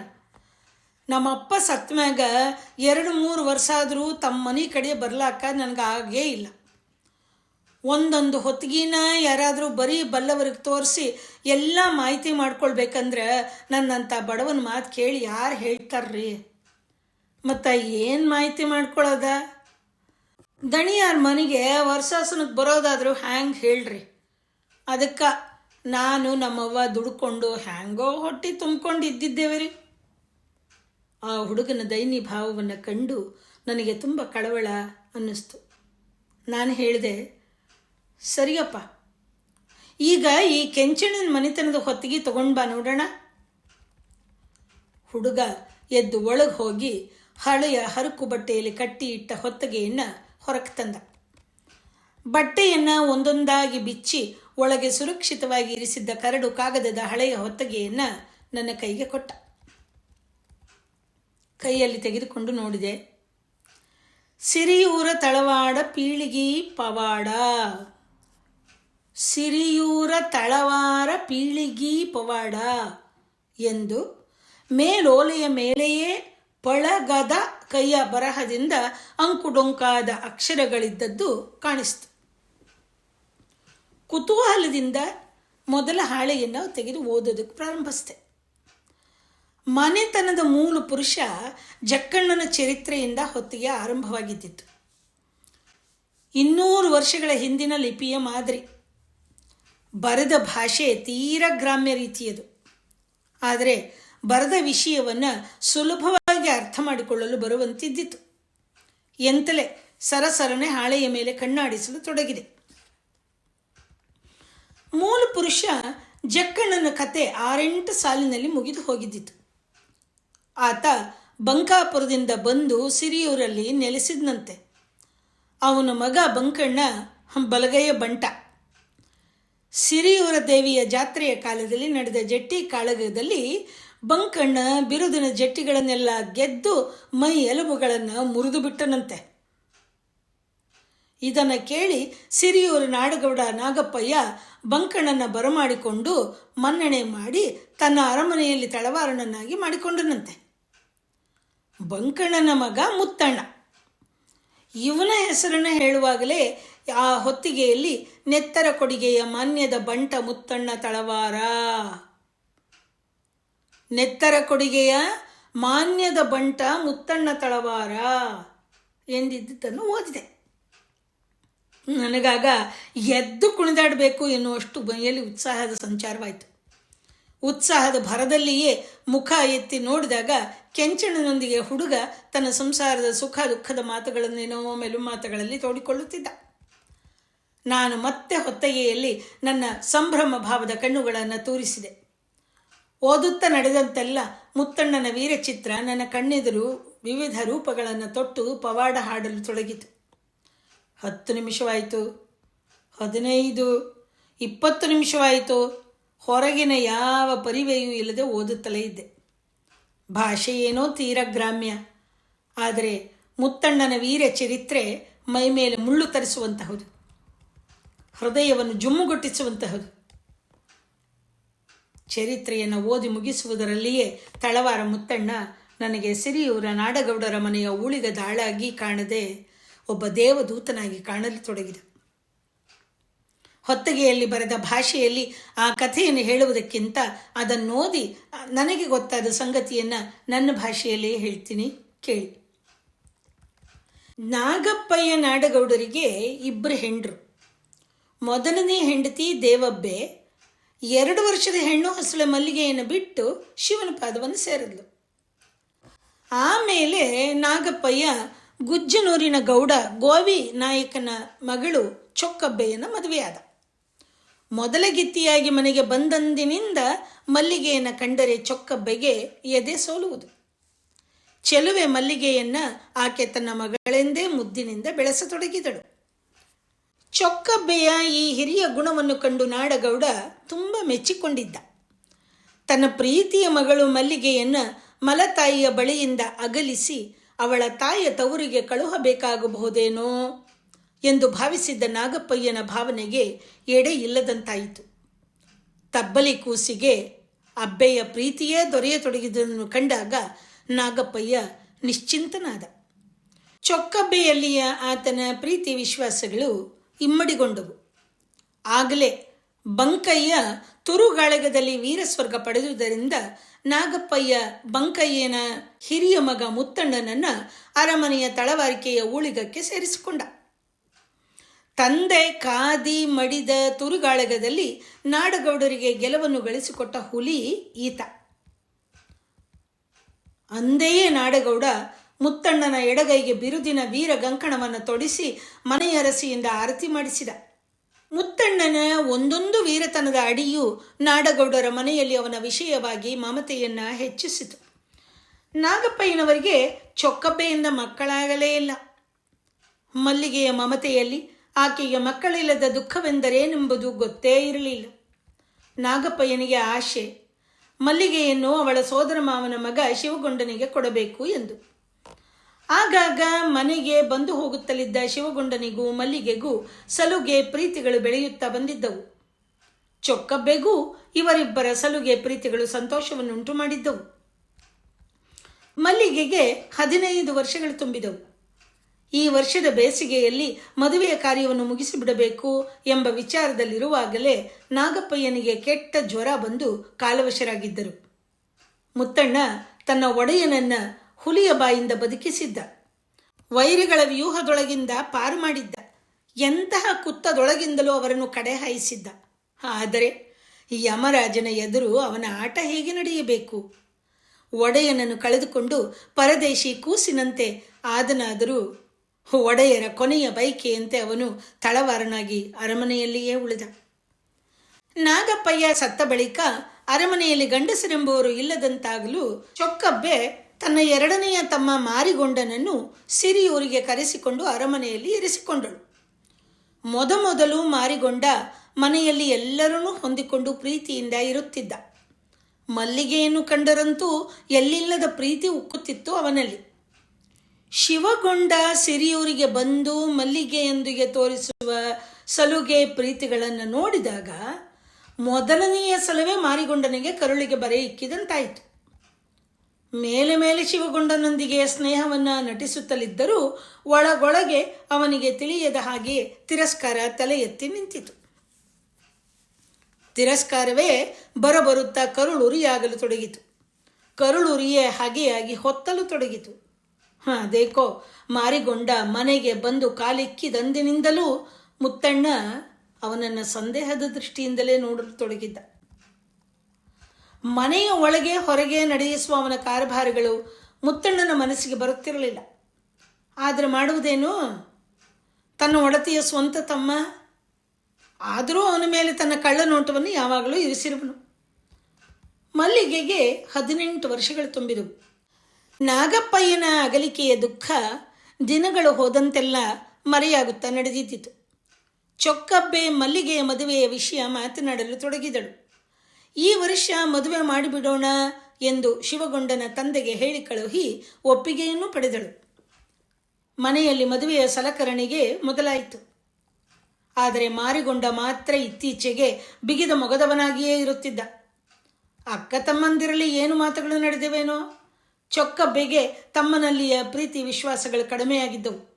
ನಮ್ಮ ಅಪ್ಪ ಸತ್ಮ್ಯಾಗ ಎರಡು ಮೂರು ವರ್ಷ ಆದರೂ ತಮ್ಮ ಮನೆ ಕಡೆ ಬರ್ಲಾಕ ನನಗೆ ಆಗೇ ಇಲ್ಲ. ಒಂದೊಂದು ಹೊತ್ತಿಗೆನ ಯಾರಾದರೂ ಬರೀ ಬಲ್ಲವರಿಗೆ ತೋರಿಸಿ ಎಲ್ಲ ಮಾಹಿತಿ ಮಾಡ್ಕೊಳ್ಬೇಕಂದ್ರೆ ನನ್ನಂಥ ಬಡವನ ಮಾತು ಕೇಳಿ ಯಾರು ಹೇಳ್ತಾರ್ರಿ? ಮತ್ತು ಏನು ಮಾಹಿತಿ ಮಾಡ್ಕೊಳ್ಳೋದ ದಣಿಯಾರ ಮನೆಗೆ ವರ್ಷಾಸನಕ್ಕೆ ಬರೋದಾದರೂ ಹ್ಯಾಂಗೆ ಹೇಳ್ರಿ? ಅದಕ್ಕೆ ನಾನು ನಮ್ಮವ್ವ ದುಡ್ಕೊಂಡು ಹ್ಯಾಂಗೋ ಹೊಟ್ಟೆ ತುಂಬ್ಕೊಂಡು ಇದ್ದಿದ್ದೇವೆ ರೀ ಆ ಹುಡುಗನ ದೈನಿ ಭಾವವನ್ನು ಕಂಡು ನನಗೆ ತುಂಬ ಕಳವಳ ಅನ್ನಿಸ್ತು. ನಾನು ಹೇಳಿದೆ ಸರಿಯಪ್ಪ. ಈಗ ಈ ಕೆಂಚಣ್ಣನ ಮನೆತನದ ಹೊತ್ತಿಗೆ ತಗೊಂಡು ಬಾ ನೋಡೋಣ. ಹುಡುಗ ಎದ್ದು ಒಳಗೆ ಹೋಗಿ ಹಳೆಯ ಹರಕು ಬಟ್ಟೆಯಲ್ಲಿ ಕಟ್ಟಿ ಇಟ್ಟ ಹೊತ್ತಗೆಯನ್ನು ಹೊರಗೆ ತಂದ. ಬಟ್ಟೆಯನ್ನು ಒಂದೊಂದಾಗಿ ಬಿಚ್ಚಿ ಒಳಗೆ ಸುರಕ್ಷಿತವಾಗಿ ಇರಿಸಿದ್ದ ಕರಡು ಕಾಗದದ ಹಳೆಯ ಹೊತ್ತಗೆಯನ್ನು ನನ್ನ ಕೈಗೆ ಕೊಟ್ಟ. ಕೈಯಲ್ಲಿ ತೆಗೆದುಕೊಂಡು ನೋಡಿದೆ. ಸಿರಿಯೂರ ತಳವಾಡ ಪೀಳಿಗಿ ಪವಾಡ. ಸಿರಿಯೂರ ತಳವಾರ ಪೀಳಿಗಿ ಪವಾಡ ಎಂದು ಮೇಲೋಲೆಯ ಮೇಲೆಯೇ ಪಳಗದ ಕೈಯ ಬರಹದಿಂದ ಅಂಕುಡೊಂಕಾದ ಅಕ್ಷರಗಳಿದ್ದದ್ದು ಕಾಣಿಸ್ತು. ಕುತೂಹಲದಿಂದ ಮೊದಲ ಹಾಳೆಯನ್ನು ತೆಗೆದು ಓದೋದಕ್ಕೆ ಪ್ರಾರಂಭಿಸಿದೆ. ಮನೆತನದ ಮೂಲ ಪುರುಷ ಜಕ್ಕಣ್ಣನ ಚರಿತ್ರೆಯಿಂದ ಹೊತ್ತಿಗೆ ಆರಂಭವಾಗಿದ್ದಿತ್ತು. ಇನ್ನೂರು ವರ್ಷಗಳ ಹಿಂದಿನ ಲಿಪಿಯ ಮಾದರಿ. ಬರೆದ ಭಾಷೆ ತೀರ ಗ್ರಾಮ್ಯ ರೀತಿಯದು. ಆದರೆ ಬರೆದ ವಿಷಯವನ್ನು ಸುಲಭವಾಗಿ ಅರ್ಥ ಮಾಡಿಕೊಳ್ಳಲು ಬರುವಂತಿದ್ದಿತು. ಎಂತಲೇ ಸರಸರನೆ ಹಾಳೆಯ ಮೇಲೆ ಕಣ್ಣಾಡಿಸಲು ತೊಡಗಿದೆ. ಮೂಲ ಪುರುಷ ಜಕ್ಕಣ್ಣನ ಕತೆ ಆರೆಂಟು ಸಾಲಿನಲ್ಲಿ ಮುಗಿದು ಹೋಗಿದ್ದಿತು. ಆತ ಬಂಕಾಪುರದಿಂದ ಬಂದು ಸಿರಿಯೂರಲ್ಲಿ ನೆಲೆಸಿದ್ನಂತೆ. ಅವನ ಮಗ ಬಂಕಣ್ಣ ಬಲಗೈಯ ಬಂಟ. ಸಿರಿಯೂರ ದೇವಿಯ ಜಾತ್ರೆಯ ಕಾಲದಲ್ಲಿ ನಡೆದ ಜಟ್ಟಿ ಕಾಳಗದಲ್ಲಿ ಬಂಕಣ್ಣ ಬಿರುದಿನ ಜಟ್ಟಿಗಳನ್ನೆಲ್ಲ ಗೆದ್ದು ಮೈ ಎಲುಬುಗಳನ್ನು ಮುರಿದು ಬಿಟ್ಟನಂತೆ. ಇದನ್ನು ಕೇಳಿ ಸಿರಿಯೂರು ನಾಡಗೌಡ ನಾಗಪ್ಪಯ್ಯ ಬಂಕಣ್ಣನ ಬರಮಾಡಿಕೊಂಡು ಮನ್ನಣೆ ಮಾಡಿ ತನ್ನ ಅರಮನೆಯಲ್ಲಿ ತಳವಾರನನ್ನಾಗಿ ಮಾಡಿಕೊಂಡನಂತೆ. ಬಂಕಣ್ಣನ ಮಗ ಮುತ್ತಣ್ಣ. ಇವನ ಹೆಸರನ್ನು ಹೇಳುವಾಗಲೇ ಆ ಹೊತ್ತಿಗೆಯಲ್ಲಿ ನೆತ್ತರ ಕೊಡಿಗೆಯ ಮಾನ್ಯದ ಬಂಟ ಮುತ್ತಣ್ಣ ತಳವಾರ. ನೆತ್ತರ ಕೊಡಿಗೆಯ ಮಾನ್ಯದ ಬಂಟ ಮುತ್ತಣ್ಣ ತಳವಾರ ಎಂದಿದ್ದನ್ನು ಓದಿದೆ. ನನಗಾಗ ಎದ್ದು ಕುಣಿದಾಡಬೇಕು ಎನ್ನುವಷ್ಟು ಮೈಯಲ್ಲಿ ಉತ್ಸಾಹದ ಸಂಚಾರವಾಯಿತು. ಉತ್ಸಾಹದ ಭರದಲ್ಲಿಯೇ ಮುಖ ಎತ್ತಿ ನೋಡಿದಾಗ ಕೆಂಚಣ್ಣನೊಂದಿಗೆ ಹುಡುಗ ತನ್ನ ಸಂಸಾರದ ಸುಖ ದುಃಖದ ಮಾತುಗಳನ್ನೇನೋ ಮೆಲು ಮಾತುಗಳಲ್ಲಿ ತೋಡಿಕೊಳ್ಳುತ್ತಿದ್ದ. ನಾನು ಮತ್ತೆ ಹೊತ್ತಗೆಯಲ್ಲಿ ನನ್ನ ಸಂಭ್ರಮ ಭಾವದ ಕಣ್ಣುಗಳನ್ನು ತೋರಿಸಿದೆ. ಓದುತ್ತಾ ನಡೆದಂತೆಲ್ಲ ಮುತ್ತಣ್ಣನ ವೀರಚಿತ್ರ ನನ್ನ ಕಣ್ಣೆದುರು ವಿವಿಧ ರೂಪಗಳನ್ನು ತೊಟ್ಟು ಪವಾಡ ಹಾಡಲು ತೊಡಗಿತು. ಹತ್ತು ನಿಮಿಷವಾಯಿತು. ಹದಿನೈದು. ಇಪ್ಪತ್ತು ನಿಮಿಷವಾಯಿತು. ಹೊರಗಿನ ಯಾವ ಪರಿವೆಯೂ ಇಲ್ಲದೆ ಓದುತ್ತಲೇ ಇದ್ದೆ. ಭಾಷೆ ಏನೋ ತೀರ ಗ್ರಾಮ್ಯ. ಆದರೆ ಮುತ್ತಣ್ಣನ ವೀರ ಚರಿತ್ರೆ ಮೈಮೇಲೆ ಮುಳ್ಳು ತರಿಸುವಂತಹದು. ಹೃದಯವನ್ನು ಜುಮ್ಮುಗೊಟ್ಟಿಸುವಂತಹದು ಚರಿತ್ರೆಯನ್ನು ಓದಿ ಮುಗಿಸುವುದರಲ್ಲಿಯೇ ತಳವಾರ ಮುತ್ತಣ್ಣ ನನಗೆ ಸಿರಿಯೂರ ನಾಡಗೌಡರ ಮನೆಯ ಉಳಿಗ ದಾಳಾಗಿ ಕಾಣದೆ ಒಬ್ಬ ದೇವದೂತನಾಗಿ ಕಾಣಲು ತೊಡಗಿದ. ಹೊತ್ತಗೆಯಲ್ಲಿ ಬರೆದ ಭಾಷೆಯಲ್ಲಿ ಆ ಕಥೆಯನ್ನು ಹೇಳುವುದಕ್ಕಿಂತ ಅದನ್ನೋದಿ ನನಗೆ ಗೊತ್ತಾದ ಸಂಗತಿಯನ್ನು ನನ್ನ ಭಾಷೆಯಲ್ಲೇ ಹೇಳ್ತೀನಿ ಕೇಳಿ. ನಾಗಪ್ಪಯ್ಯ ನಾಡಗೌಡರಿಗೆ ಇಬ್ಬರು ಹೆಂಡ್ರು. ಮೊದಲನೇ ಹೆಂಡತಿ ದೇವಬ್ಬೆ ಎರಡು ವರ್ಷದ ಹೆಣ್ಣು ಹಸುಳೆ ಮಲ್ಲಿಗೆಯನ್ನು ಬಿಟ್ಟು ಶಿವನ ಪಾದವನ್ನು ಸೇರಿದ್ಲು. ಆಮೇಲೆ ನಾಗಪ್ಪಯ್ಯ ಗುಜ್ಜನೂರಿನ ಗೌಡ ಗೋವಿ ನಾಯಕನ ಮಗಳು ಚೊಕ್ಕಬ್ಬೆಯನ್ನು ಮದುವೆಯಾದ. ಮೊದಲ ಗಿತ್ತಿಯಾಗಿ ಮನೆಗೆ ಬಂದಂದಿನಿಂದ ಮಲ್ಲಿಗೆಯನ್ನು ಕಂಡರೆ ಚೊಕ್ಕಬ್ಬೆಗೆ ಎದೆ ಸೋಲುವುದು. ಚೆಲುವೆ ಮಲ್ಲಿಗೆಯನ್ನು ಆಕೆ ತನ್ನ ಮಗಳೆಂದೇ ಮುದ್ದಿನಿಂದ ಬೆಳೆಸತೊಡಗಿದಳು. ಚೊಕ್ಕಬ್ಬೆಯ ಈ ಹಿರಿಯ ಗುಣವನ್ನು ಕಂಡು ನಾಡಗೌಡ ತುಂಬ ಮೆಚ್ಚಿಕೊಂಡಿದ್ದ. ತನ್ನ ಪ್ರೀತಿಯ ಮಗಳು ಮಲ್ಲಿಗೆಯನ್ನು ಮಲತಾಯಿಯ ಬಳಿಯಿಂದ ಅಗಲಿಸಿ ಅವಳ ತಾಯಿಯ ತವರಿಗೆ ಕಳುಹಬೇಕಾಗಬಹುದೇನೋ ಎಂದು ಭಾವಿಸಿದ್ದ ನಾಗಪ್ಪಯ್ಯನ ಭಾವನೆಗೆ ಎಡೆ ಇಲ್ಲದಂತಾಯಿತು. ತಬ್ಬಲಿ ಕೂಸಿಗೆ ಅಬ್ಬೆಯ ಪ್ರೀತಿಯೇ ದೊರೆಯತೊಡಗಿದನ್ನು ಕಂಡಾಗ ನಾಗಪ್ಪಯ್ಯ ನಿಶ್ಚಿಂತನಾದ. ಚೊಕ್ಕಬ್ಬೆಯಲ್ಲಿಯ ಆತನ ಪ್ರೀತಿ ವಿಶ್ವಾಸಗಳು ಇಮ್ಮಡಿಗೊಂಡವು. ಆಗಲೇ ಬಂಕಯ್ಯ ತುರುಗಾಳಗದಲ್ಲಿ ವೀರಸ್ವರ್ಗ ಪಡೆದುದರಿಂದ ನಾಗಪ್ಪಯ್ಯ ಬಂಕಯ್ಯನ ಹಿರಿಯ ಮಗ ಮುತ್ತಣ್ಣನನ್ನ ಅರಮನೆಯ ತಳವಾರಿಕೆಯ ಊಳಿಗಕ್ಕೆ ಸೇರಿಸಿಕೊಂಡ. ತಂದೆ ಕಾದಿ ಮಡಿದ ತುರುಗಾಳಗದಲ್ಲಿ ನಾಡಗೌಡರಿಗೆ ಗೆಲುವನ್ನು ಗಳಿಸಿಕೊಟ್ಟ ಹುಲಿ ಈತ. ಅಂದೆಯೇ ನಾಡಗೌಡ ಮುತ್ತಣ್ಣನ ಎಡಗೈಗೆ ಬಿರುದಿನ ವೀರ ಗಂಕಣವನ್ನು ತೊಡಿಸಿ ಮನೆಯರಸಿಯಿಂದ ಆರತಿ ಮಾಡಿಸಿದ. ಮುತ್ತಣ್ಣನ ಒಂದೊಂದು ವೀರತನದ ಅಡಿಯು ನಾಡಗೌಡರ ಮನೆಯಲ್ಲಿ ಅವನ ವಿಷಯವಾಗಿ ಮಮತೆಯನ್ನ ಹೆಚ್ಚಿಸಿತು. ನಾಗಪ್ಪಯ್ಯನವರಿಗೆ ಚೊಕ್ಕಪ್ಪೆಯಿಂದ ಮಕ್ಕಳಾಗಲೇ ಇಲ್ಲ. ಮಲ್ಲಿಗೆಯ ಮಮತೆಯಲ್ಲಿ ಆಕೆಯ ಮಕ್ಕಳಿಲ್ಲದ ದುಃಖವೆಂದರೇನೆಂಬುದು ಗೊತ್ತೇ ಇರಲಿಲ್ಲ. ನಾಗಪ್ಪಯ್ಯನಿಗೆ ಆಶೆ, ಮಲ್ಲಿಗೆಯನ್ನು ಅವಳ ಸೋದರ ಮಾವನ ಮಗ ಶಿವಗೊಂಡನಿಗೆ ಕೊಡಬೇಕು ಎಂದು. ಆಗಾಗ ಮನೆಗೆ ಬಂದು ಹೋಗುತ್ತಲಿದ್ದ ಶಿವಗೊಂಡನಿಗೂ ಮಲ್ಲಿಗೆಗೂ ಸಲುಗೆ ಪ್ರೀತಿಗಳು ಬೆಳೆಯುತ್ತಾ ಬಂದಿದ್ದವು. ಚೊಕ್ಕಬ್ಬೆಗೂ ಇವರಿಬ್ಬರ ಸಲುಗೆ ಪ್ರೀತಿಗಳು ಸಂತೋಷವನ್ನುಂಟು ಮಾಡಿದ್ದವು. ಮಲ್ಲಿಗೆಗೆ ಹದಿನೈದು ವರ್ಷಗಳು ತುಂಬಿದವು. ಈ ವರ್ಷದ ಬೇಸಿಗೆಯಲ್ಲಿ ಮದುವೆಯ ಕಾರ್ಯವನ್ನು ಮುಗಿಸಿಬಿಡಬೇಕು ಎಂಬ ವಿಚಾರದಲ್ಲಿರುವಾಗಲೇ ನಾಗಪ್ಪಯ್ಯನಿಗೆ ಕೆಟ್ಟ ಜ್ವರ ಬಂದು ಕಾಲವಶರಾಗಿದ್ದರು. ಮುತ್ತಣ್ಣ ತನ್ನ ಒಡೆಯನನ್ನ ಹುಲಿಯ ಬಾಯಿಂದ ಬದುಕಿಸಿದ್ದ. ವೈರಿಗಳ ವ್ಯೂಹದೊಳಗಿಂದ ಪಾರು ಮಾಡಿದ್ದ. ಎಂತಹ ಕುತ್ತದೊಳಗಿಂದಲೂ ಅವರನ್ನು ಕಡೆ ಹಾಯಿಸಿದ್ದ ಆದರೆ ಯಮರಾಜನ ಎದುರು ಅವನ ಆಟ ಹೇಗೆ ನಡೆಯಬೇಕು? ಒಡೆಯನನ್ನು ಕಳೆದುಕೊಂಡು ಪರದೇಶಿ ಕೂಸಿನಂತೆ ಆದನಾದರೂ ಒಡೆಯರ ಕೊನೆಯ ಬೈಕೆಯಂತೆ ಅವನು ತಳವಾರನಾಗಿ ಅರಮನೆಯಲ್ಲಿಯೇ ಉಳಿದ. ನಾಗಪ್ಪಯ್ಯ ಸತ್ತ ಬಳಿಕ ಅರಮನೆಯಲ್ಲಿ ಗಂಡಸರೆಂಬುವರು ಇಲ್ಲದಂತಾಗಲು ಚೊಕ್ಕಬ್ಬೆ ತನ್ನ ಎರಡನೆಯ ತಮ್ಮ ಮಾರಿಗೊಂಡನನ್ನು ಸಿರಿಯೂರಿಗೆ ಕರೆಸಿಕೊಂಡು ಅರಮನೆಯಲ್ಲಿ ಇರಿಸಿಕೊಂಡಳು. ಮೊದಮೊದಲು ಮಾರಿಗೊಂಡ ಮನೆಯಲ್ಲಿ ಎಲ್ಲರನ್ನೂ ಹೊಂದಿಕೊಂಡು ಪ್ರೀತಿಯಿಂದ ಇರುತ್ತಿದ್ದ. ಮಲ್ಲಿಗೆಯನ್ನು ಕಂಡರಂತೂ ಎಲ್ಲಿಲ್ಲದ ಪ್ರೀತಿ ಉಕ್ಕುತ್ತಿತ್ತು ಅವನಲ್ಲಿ. ಶಿವಗೊಂಡ ಸಿರಿಯೂರಿಗೆ ಬಂದು ಮಲ್ಲಿಗೆಯೊಂದಿಗೆ ತೋರಿಸುವ ಸಲುಗೆ ಪ್ರೀತಿಗಳನ್ನು ನೋಡಿದಾಗ ಮೊದಲನೆಯ ಸಲವೇ ಮಾರಿಗೊಂಡನಿಗೆ ಕರುಳಿಗೆ ಬರೆ ಇಕ್ಕಿದಂತಾಯಿತು. ಮೇಲೆ ಮೇಲೆ ಶಿವಗೊಂಡನೊಂದಿಗೆ ಸ್ನೇಹವನ್ನು ನಟಿಸುತ್ತಲಿದ್ದರೂ ಒಳಗೊಳಗೆ ಅವನಿಗೆ ತಿಳಿಯದ ಹಾಗೆ ತಿರಸ್ಕಾರ ತಲೆ ಎತ್ತಿ ನಿಂತಿತು. ತಿರಸ್ಕಾರವೇ ಬರಬರುತ್ತಾ ಕರುಳುರಿಯಾಗಲು ತೊಡಗಿತು. ಕರುಳುರಿಯೇ ಹಾಗೆಯಾಗಿ ಹೊತ್ತಲು ತೊಡಗಿತು. ಹಾಂ ದೇಕೋ ಮಾರಿಗೊಂಡ ಮನೆಗೆ ಬಂದು ಕಾಲಿಕ್ಕಿದಂದಿನಿಂದಲೂ ಮುತ್ತಣ್ಣ ಅವನನ್ನು ಸಂದೇಹದ ದೃಷ್ಟಿಯಿಂದಲೇ ನೋಡಲು ತೊಡಗಿದ್ದ. ಮನೆಯ ಒಳಗೆ ಹೊರಗೆ ನಡೆಯಿಸುವ ಅವನ ಕಾರ್ಭಾರಗಳು ಮುತ್ತಣ್ಣನ ಮನಸ್ಸಿಗೆ ಬರುತ್ತಿರಲಿಲ್ಲ. ಆದರೆ ಮಾಡುವುದೇನು? ತನ್ನ ಒಡತಿಯ ಸ್ವಂತ ತಮ್ಮ, ಆದರೂ ಅವನ ಮೇಲೆ ತನ್ನ ಕಳ್ಳ ನೋಟವನ್ನು ಯಾವಾಗಲೂ ಇರಿಸಿರುವನು. ಮಲ್ಲಿಗೆಗೆ ಹದಿನೆಂಟು ವರ್ಷಗಳು ತುಂಬಿದವು. ನಾಗಪ್ಪಯ್ಯನ ಅಗಲಿಕೆಯ ದುಃಖ ದಿನಗಳು ಹೋದಂತೆಲ್ಲ ಮರೆಯಾಗುತ್ತಾ ನಡೆದಿದ್ದಿತು. ಚೊಕ್ಕಬ್ಬೆ ಮಲ್ಲಿಗೆಯ ಮದುವೆಯ ವಿಷಯ ಮಾತನಾಡಲು ತೊಡಗಿದಳು. ಈ ವರ್ಷ ಮದುವೆ ಮಾಡಿಬಿಡೋಣ ಎಂದು ಶಿವಗೊಂಡನ ತಂದೆಗೆ ಹೇಳಿ ಕಳುಹಿ ಒಪ್ಪಿಗೆಯನ್ನು ಪಡೆದಳು. ಮನೆಯಲ್ಲಿ ಮದುವೆಯ ಸಲಕರಣೆಗೆ ಮೊದಲಾಯಿತು. ಆದರೆ ಮಾರಿಗೊಂಡ ಮಾತ್ರ ಇತ್ತೀಚೆಗೆ ಬಿಗಿದ ಮೊಗದವನಾಗಿಯೇ ಇರುತ್ತಿದ್ದ. ಅಕ್ಕ ತಮ್ಮಂದಿರಲಿ ಏನು ಮಾತುಗಳು ನಡೆದಿವೇನೋ? ಬೆಗೆ ತಮ್ಮನಲ್ಲಿಯ ಪ್ರೀತಿ ವಿಶ್ವಾಸಗಳು ಕಡಿಮೆಯಾಗಿದ್ದವು.